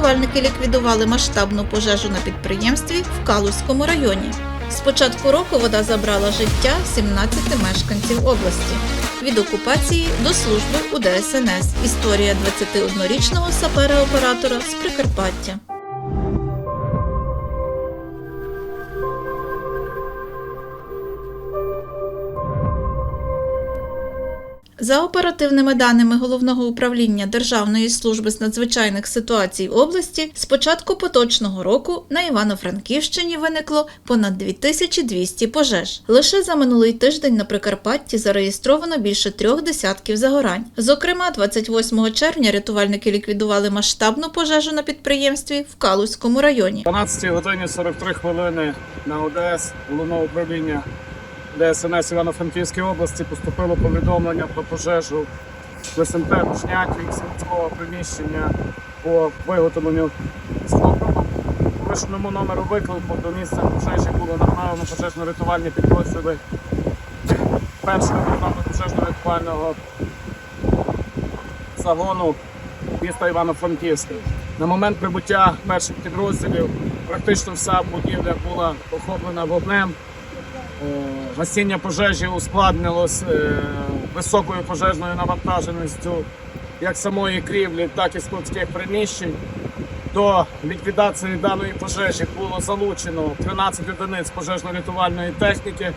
Рятувальники ліквідували масштабну пожежу на підприємстві в Калузькому районі. З початку року вода забрала життя 17 мешканців області. Від окупації до служби у ДСНС. Історія 21-річного сапера-оператора з Прикарпаття. За оперативними даними головного управління Державної служби з надзвичайних ситуацій області, з початку поточного року на Івано-Франківщині виникло понад 2200 пожеж. Лише за минулий тиждень на Прикарпатті зареєстровано більше трьох десятків загорань. Зокрема, 28 червня рятувальники ліквідували масштабну пожежу на підприємстві в Калузькому районі. 12 годині 43 хвилини на ОДС головного управління ДСНС Івано-Франківської області поступило повідомлення про пожежу в СМТ Рушняки сільського приміщення по виготовленню. По вишеному номеру виклику до місця пожежі було направлено пожежно-рятувальні підрозділи першого номеру пожежно-рятувального загону міста Івано-Франківська. На момент прибуття перших підрозділів практично вся будівля була охоплена вогнем. Е, Гасіння пожежі ускладнилось е, високою пожежною навантаженістю як самої крівлі, так і складських приміщень. До ліквідації даної пожежі було залучено 13 одиниць пожежно-рятувальної техніки,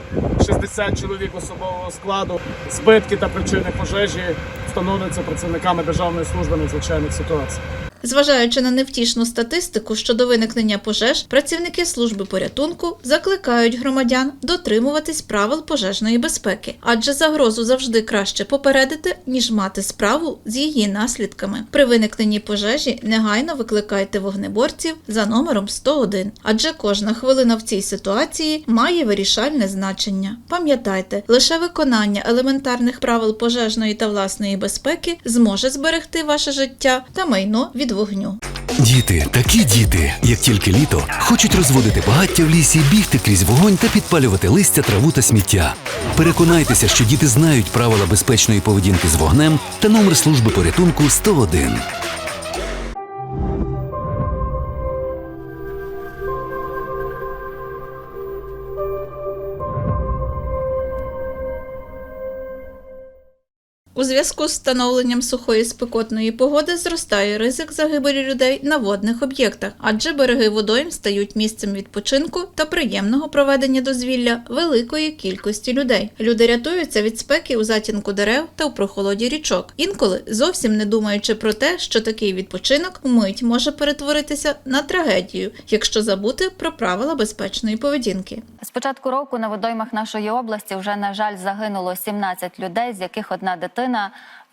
60 чоловік особового складу. Збитки та причини пожежі встановлюються працівниками Державної служби надзвичайних ситуацій. Зважаючи на невтішну статистику щодо виникнення пожеж, працівники служби порятунку закликають громадян дотримуватись правил пожежної безпеки, адже загрозу завжди краще попередити, ніж мати справу з її наслідками. При виникненні пожежі негайно викликайте вогнеборців за номером 101, адже кожна хвилина в цій ситуації має вирішальне значення. Пам'ятайте, лише виконання елементарних правил пожежної та власної безпеки зможе зберегти ваше життя та майно від вогню. Діти, такі діти, як тільки літо, хочуть розводити багаття в лісі, бігти крізь вогонь та підпалювати листя, траву та сміття. Переконайтеся, що діти знають правила безпечної поведінки з вогнем та номер служби порятунку 101. У зв'язку з встановленням сухої спекотної погоди зростає ризик загибелі людей на водних об'єктах, адже береги водойм стають місцем відпочинку та приємного проведення дозвілля великої кількості людей. Люди рятуються від спеки у затінку дерев та у прохолоді річок, інколи зовсім не думаючи про те, що такий відпочинок вмить може перетворитися на трагедію, якщо забути про правила безпечної поведінки. З початку року на водоймах нашої області вже на жаль загинуло 17 людей, з яких одна дитина.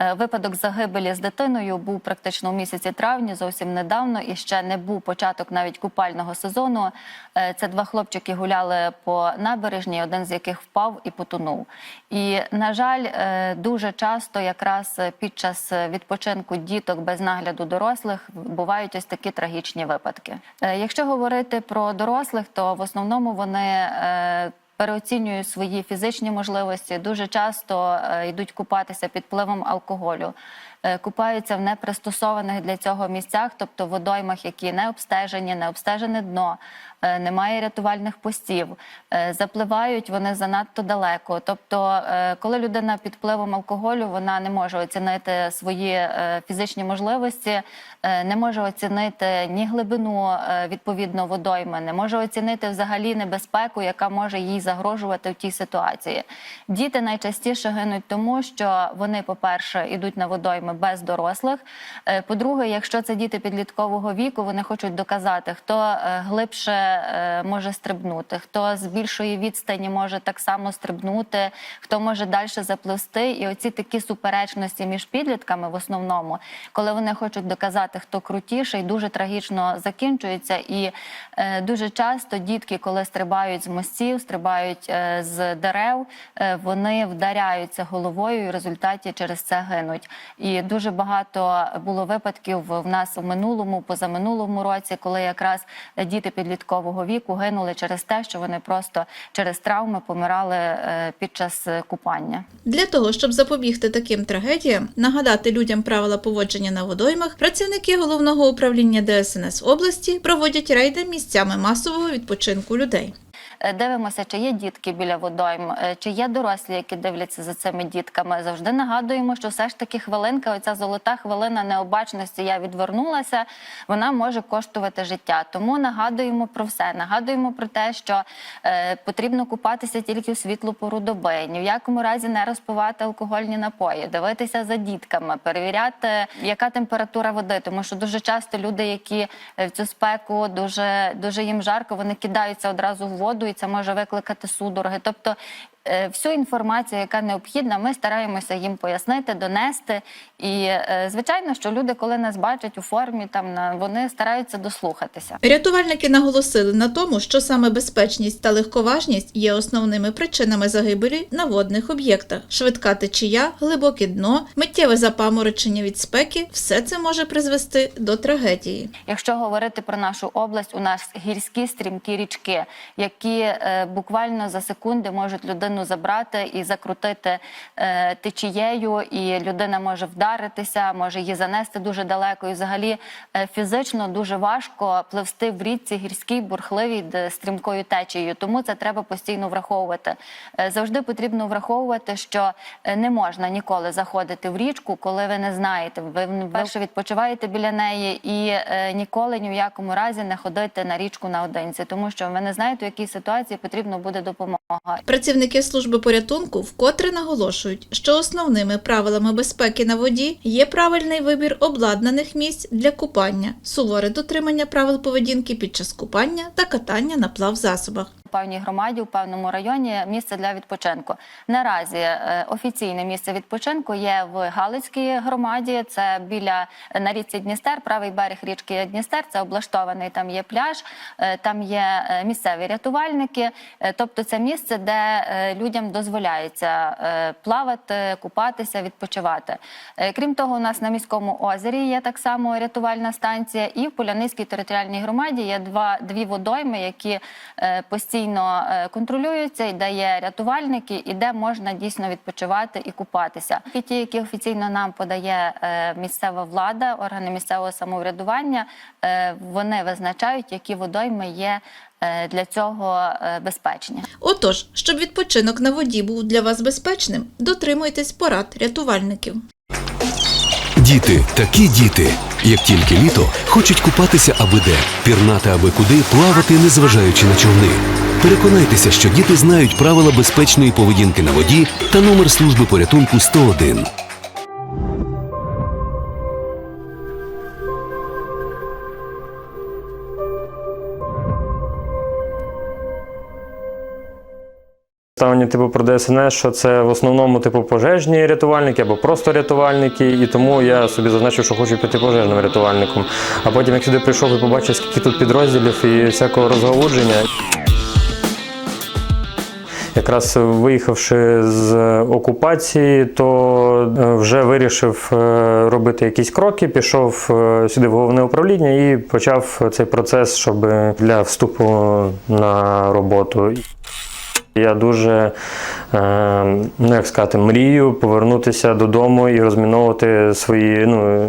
Е, Випадок загибелі з дитиною був практично у місяці травні, зовсім недавно, і ще не був початок навіть купального сезону. Е, Це два хлопчики гуляли по набережній, один з яких впав і потонув. І на жаль, е, дуже часто, якраз під час відпочинку діток без нагляду дорослих, бувають ось такі трагічні випадки. Якщо говорити про дорослих, то в основному вони переоцінюють свої фізичні можливості. Дуже часто е, йдуть купатися під впливом алкоголю, купаються в непристосованих для цього місцях, тобто водоймах, які не обстежені, не обстежене дно, е, немає рятувальних постів, е, запливають вони занадто далеко. Тобто, е, коли людина під впливом алкоголю, вона не може оцінити свої е, фізичні можливості, е, не може оцінити ні глибину е, відповідно водойми, не може оцінити взагалі небезпеку, яка може їй загрожувати в тій ситуації. Діти найчастіше гинуть тому, що вони, по-перше, йдуть на водойми без дорослих. Е, По-друге, якщо це діти підліткового віку, вони хочуть доказати, хто е, глибше е, може стрибнути, хто з більшої відстані може так само стрибнути, хто може далі запливсти. І оці такі суперечності між підлітками в основному, коли вони хочуть доказати, хто крутіший, дуже трагічно закінчуються. І дуже часто дітки, коли стрибають з мостів, стрибають з дерев, вони вдаряються головою і в результаті через це гинуть. І дуже багато було випадків в нас у минулому, позаминулому році, коли якраз діти підліткового віку гинули через те, що вони просто через травми помирали е, під час купання. Для того, щоб запобігти таким трагедіям, нагадати людям правила поводження на водоймах, працівники головного управління ДСНС області проводять рейди місцями масового відпочинку людей. Е, Дивимося, чи є дітки біля водойм, е, чи є дорослі, які дивляться за цими дітками. Завжди нагадуємо, що все ж таки хвилинка, оця золота хвилина необачності, я відвернулася, вона може коштувати життя. Тому нагадуємо про все. Нагадуємо про те, що е, потрібно купатися тільки в світлу пору доби, ні в якому разі не розпивати алкогольні напої, дивитися за дітками, перевіряти, яка температура води, тому що дуже часто люди, які е, в цю спеку дуже, дуже їм жарко, вони кидаються одразу в воду, це може викликати судороги. Тобто всю інформацію, яка необхідна, ми стараємося їм пояснити, донести. І е, звичайно, що люди, коли нас бачать у формі, там вони стараються дослухатися. Рятувальники наголосили на тому, що саме безпечність та легковажність є основними причинами загибелі на водних об'єктах. Швидка течія, глибоке дно, миттєве запаморочення від спеки все це може призвести до трагедії. Якщо говорити про нашу область, у нас гірські стрімкі річки, які е, буквально за секунди можуть людину забрати і закрутити е, течією, і людина може вдаритися, може її занести дуже далеко. І взагалі е, фізично дуже важко пливсти в річці гірській, бурхливій, де стрімкою течією. Тому це треба постійно враховувати. Е, завжди потрібно враховувати, що е, не можна ніколи заходити в річку, коли ви не знаєте. Ви вперше відпочиваєте біля неї і е, ніколи ні в якому разі не ходити на річку наодинці, тому що ви не знаєте, в якій ситуації потрібна буде допомога. Працівники служби порятунку вкотре наголошують, що основними правилами безпеки на воді є правильний вибір обладнаних місць для купання, суворе дотримання правил поведінки під час купання та катання на плавзасобах. Певній громаді, у певному районі місце для відпочинку. Наразі е, офіційне місце відпочинку є в Галицькій громаді. Це біля на річці Дністер, правий берег річки Дністер. Це облаштований. Там є пляж, е, там є е, місцеві рятувальники. Е, Тобто, це місце, де е, людям дозволяється е, плавати, купатися, відпочивати. Е, Крім того, у нас на міському озері є так само рятувальна станція, і в Полянизькій територіальній громаді є два дві водойми, які е, постійно е, контролюються, і де є рятувальники, і де можна дійсно відпочивати і купатися. І ті, які офіційно нам подає е, місцева влада, органи місцевого самоврядування, е, вони визначають, які водойми є для цього безпечні. Отож, щоб відпочинок на воді був для вас безпечним, дотримуйтесь порад рятувальників. Діти, такі діти. Як тільки літо, хочуть купатися аби де, пірнати аби куди, плавати, незважаючи на човни. Переконайтеся, що діти знають правила безпечної поведінки на воді та номер служби порятунку 101. Ставлення типу про ДСНС, що це в основному типу пожежні рятувальники або просто рятувальники, і тому я собі зазначив, що хочу піти пожежним рятувальником. А потім, як сюди прийшов і побачив, скільки тут підрозділів і всякого розгалудження. Якраз виїхавши з окупації, то е, вже вирішив е, робити якісь кроки, пішов е, сюди в головне управління і почав цей процес, щоб для вступу на роботу. Я дуже, е, ну як сказати, мрію повернутися додому і розміновувати свої ну,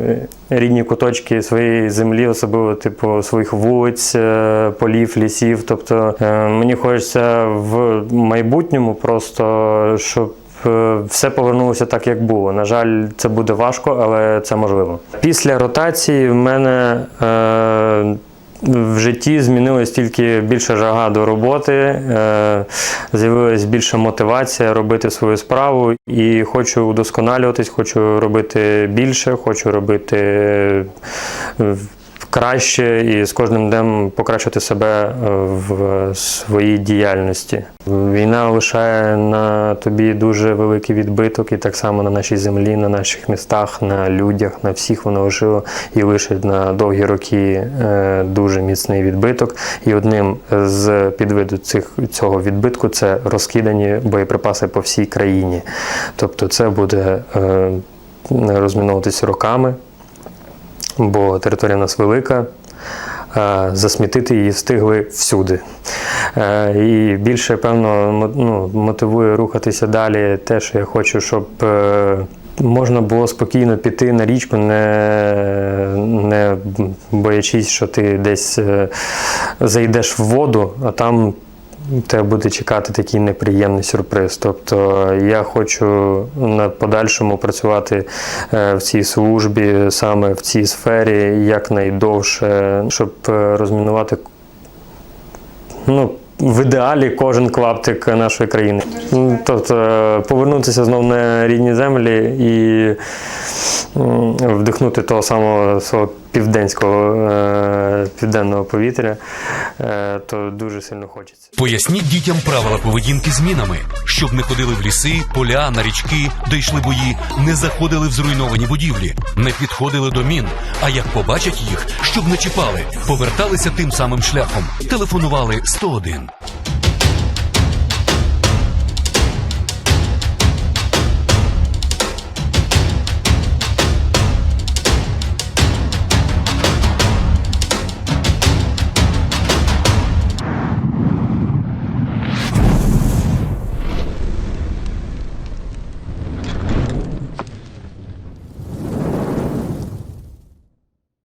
рідні куточки своєї землі, особливо типу своїх вулиць, е, полів, лісів. Тобто е, мені хочеться в майбутньому просто, щоб все повернулося так, як було. На жаль, це буде важко, але це можливо. Після ротації в мене. Е, в житті змінилась тільки більша жага до роботи, з'явилася з'явилась більша мотивація робити свою справу і хочу удосконалюватись, хочу робити більше, хочу робити е, краще і з кожним днем покращити себе е, в своїй діяльності. Війна лишає на тобі дуже великий відбиток, і так само на нашій землі, на наших містах, на людях, на всіх воно лишило і лишить на довгі роки е, дуже міцний відбиток. І одним з підвиду цих цього відбитку це розкидані боєприпаси по всій країні. Тобто, це буде е, розміновуватися роками бо територія в нас велика. е, Засмітити її встигли всюди. Е, І більше, певно, ну, мотивує рухатися далі те, що я хочу, щоб е, можна було спокійно піти на річку, не, не боячись, що ти десь зайдеш в воду, а там тебе буде чекати такий неприємний сюрприз. Тобто я хочу на подальшому працювати е, в цій службі, саме в цій сфері якнайдовше, щоб е, розмінувати ну, в ідеалі кожен клаптик нашої країни. Тобто е, повернутися знову на рідні землі і вдихнути того самого свого південського е, південного повітря, е, то дуже сильно хочеться. Поясніть дітям правила поведінки з мінами, щоб не ходили в ліси, поля, на річки, де йшли бої, не заходили в зруйновані будівлі, не підходили до мін. А як побачать їх, щоб не чіпали, поверталися тим самим шляхом, телефонували 101.